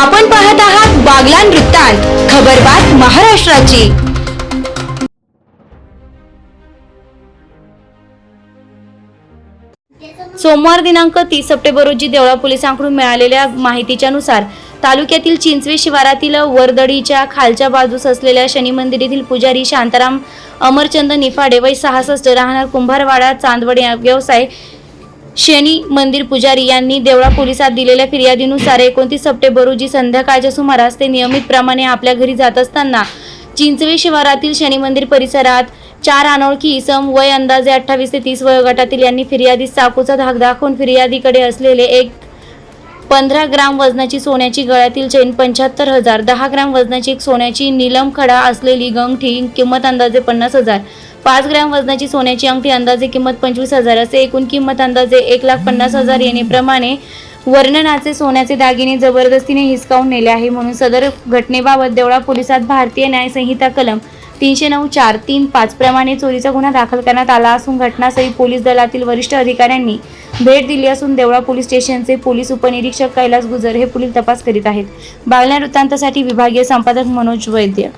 आपण पाहत आहात बागलान वृत्तांत खबरबात महाराष्ट्राची. सोमवार दिनांक तीस सप्टेंबर रोजी देवळा पोलिसांकडून मिळालेल्या माहितीच्या नुसार तालुक्यातील चिंचवे शिवारातील वरदडीच्या खालच्या बाजूस असलेल्या शनी मंदिरातील पुजारी शांताराम अमरचंद निफाडे वय सहासष्ट राहणार कुंभारवाडा चांदवड व्यवसाय शनी मंदिर पुजारी यांनी देवळा पोलिसात दिलेल्या फिर्यादीनुसार एकोणतीस सप्टेंबर रोजी संध्याकाळच्या सुमारास ते नियमितप्रमाणे आपल्या घरी जात असताना चिंचवे शिवारातील शनी मंदिर परिसरात चार अनोळखी इसम वय अंदाजे अठ्ठावीस ते तीस वयोगटातील यांनी फिर्यादीस चाकूचा धाक दाखवून फिर्यादीकडे असलेले एक पंधरा ग्राम वजनाची सोन्याची गळ्यातील चैन पंच्याहत्तर हजार दहा ग्राम वजनाची एक सोन्याची नीलम खडा असलेली गंगठी किंमत अंदाजे पन्नास हजार. पाच ग्रॅम वजनाची सोन्याची अंगठी अंदाजे किंमत पंचवीस हजार असे. एकूण किंमत अंदाजे एक लाख पन्नास हजार येणेप्रमाणे वर्णनाचे सोन्याचे दागिने जबरदस्तीने हिसकावून नेले आहे म्हणून सदर घटनेबाबत देवळा पोलिसात भारतीय न्यायसंहिता कलम तीनशे नऊ चार तीन पाच प्रमाणे चोरीचा गुन्हा दाखल करण्यात आला असून घटनास्थळी पोलीस दलातील वरिष्ठ अधिकाऱ्यांनी भेट दिली असून देवळा पोलीस स्टेशनचे पोलीस उपनिरीक्षक कैलास गुजर हे पुढील तपास करीत आहेत. बागल्या वृत्तांतासाठी विभागीय संपादक मनोज वैद्य.